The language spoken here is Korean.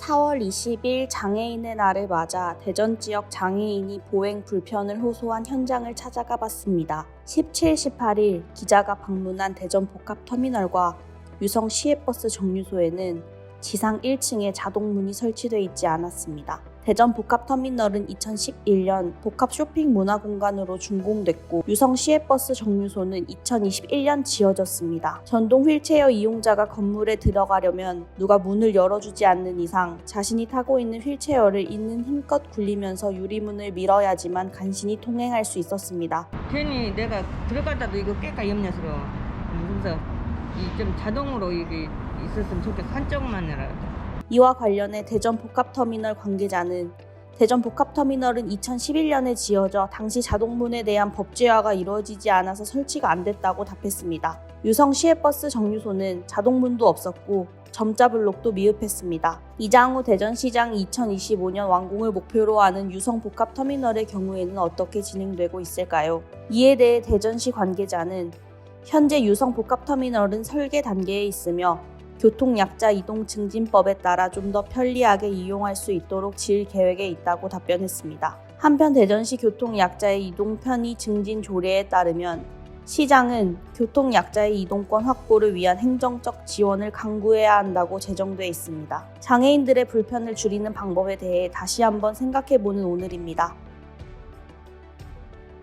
4월 20일 장애인의 날을 맞아 대전 지역 장애인이 보행 불편을 호소한 현장을 찾아가 봤습니다. 17, 18일 기자가 방문한 대전 복합터미널과 유성 시외버스 정류소에는 지상 1층에 자동문이 설치되어 있지 않았습니다. 대전 복합터미널은 2011년 복합 쇼핑 문화공간으로 준공됐고 유성 시외버스 정류소는 2021년 지어졌습니다. 전동 휠체어 이용자가 건물에 들어가려면 누가 문을 열어주지 않는 이상 자신이 타고 있는 휠체어를 있는 힘껏 굴리면서 유리문을 밀어야지만 간신히 통행할 수 있었습니다. 괜히 내가 들어가다도 이거 깨까 염려스러워. 그래서 이 좀 자동으로 이게 있었으면 좋겠어. 한쪽만이라도. 이와 관련해 대전 복합터미널 관계자는 대전 복합터미널은 2011년에 지어져 당시 자동문에 대한 법제화가 이루어지지 않아서 설치가 안 됐다고 답했습니다. 유성 시외버스 정류소는 자동문도 없었고 점자 블록도 미흡했습니다. 이장우 대전시장이 2025년 완공을 목표로 하는 유성 복합터미널의 경우에는 어떻게 진행되고 있을까요? 이에 대해 대전시 관계자는 현재 유성 복합터미널은 설계 단계에 있으며 교통약자 이동 증진법에 따라 좀 더 편리하게 이용할 수 있도록 지을 계획에 있다고 답변했습니다. 한편 대전시 교통약자의 이동 편의 증진 조례에 따르면 시장은 교통약자의 이동권 확보를 위한 행정적 지원을 강구해야 한다고 제정돼 있습니다. 장애인들의 불편을 줄이는 방법에 대해 다시 한번 생각해보는 오늘입니다.